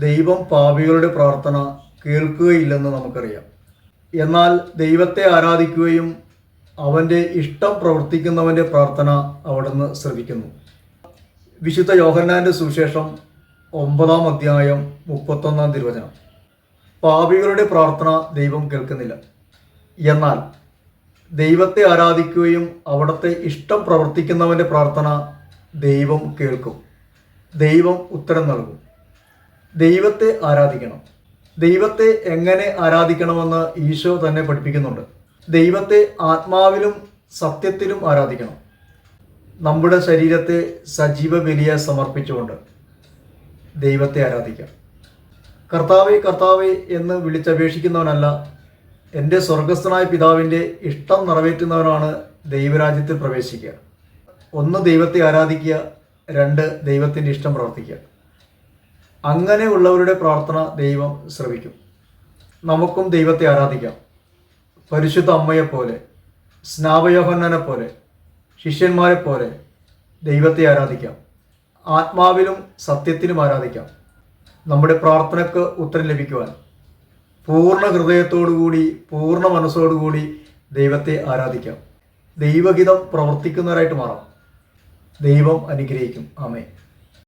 ദൈവം പാപികളുടെ പ്രാർത്ഥന കേൾക്കുകയില്ലെന്ന് നമുക്കറിയാം. എന്നാൽ ദൈവത്തെ ആരാധിക്കുകയും അവന്റെ ഇഷ്ടം പ്രവർത്തിക്കുന്നവന്റെ പ്രാർത്ഥന അവിടുന്ന് ശ്രവിക്കുന്നു. വിശുദ്ധ യോഹന്നാന്റെ സുവിശേഷം ഒമ്പതാം അധ്യായം മുപ്പത്തൊന്നാം തിരുവചനം. പാപികളുടെ പ്രാർത്ഥന ദൈവം കേൾക്കുന്നില്ല. എന്നാൽ ദൈവത്തെ ആരാധിക്കുകയും അവിടുത്തെ ഇഷ്ടം പ്രവർത്തിക്കുന്നവന്റെ പ്രാർത്ഥന ദൈവം കേൾക്കും. ദൈവം ഉത്തരം നൽകും. ദൈവത്തെ ആരാധിക്കണം. ദൈവത്തെ എങ്ങനെ ആരാധിക്കണമെന്ന് ഈശോ തന്നെ പഠിപ്പിക്കുന്നുണ്ട്. ദൈവത്തെ ആത്മാവിലും സത്യത്തിലും ആരാധിക്കണം. നമ്മുടെ ശരീരത്തെ സജീവ ബലിയെ സമർപ്പിച്ചുകൊണ്ട് ദൈവത്തെ ആരാധിക്കാം. കർത്താവെ കർത്താവെ എന്ന് വിളിച്ചപേക്ഷിക്കുന്നവനല്ല എന്റെ സ്വർഗസ്ഥനായ പിതാവിന്റെ ഇഷ്ടം നിറവേറ്റുന്നവനാണ് ദൈവരാജ്യത്തിൽ പ്രവേശിക്കുക. ഒന്ന് ദൈവത്തെ ആരാധിക്കുക രണ്ട് ദൈവത്തിന്റെ ഇഷ്ടം പ്രവർത്തിക്കുക. അങ്ങനെയുള്ളവരുടെ പ്രാർത്ഥന ദൈവം ശ്രവിക്കും. നമുക്കും ദൈവത്തെ ആരാധിക്കാം. പരിശുദ്ധ അമ്മയെപ്പോലെ സ്നാപയോഹന്നനെ പോലെ ശിഷ്യന്മാരെ പോലെ ദൈവത്തെ ആരാധിക്കാം. ആത്മാവിലും സത്യത്തിലും ആരാധിക്കാം. നമ്മുടെ പ്രാർത്ഥനയ്ക്ക് ഉത്തരം ലഭിക്കുവാൻ പൂർണ ഹൃദയത്തോടുകൂടി പൂർണ മനസ്സോടുകൂടി ദൈവത്തെ ആരാധിക്കാം. ദൈവഹിതം പ്രവർത്തിക്കുന്നവരായിട്ട് മാറാം. ദൈവം അനുഗ്രഹിക്കും. ആമേ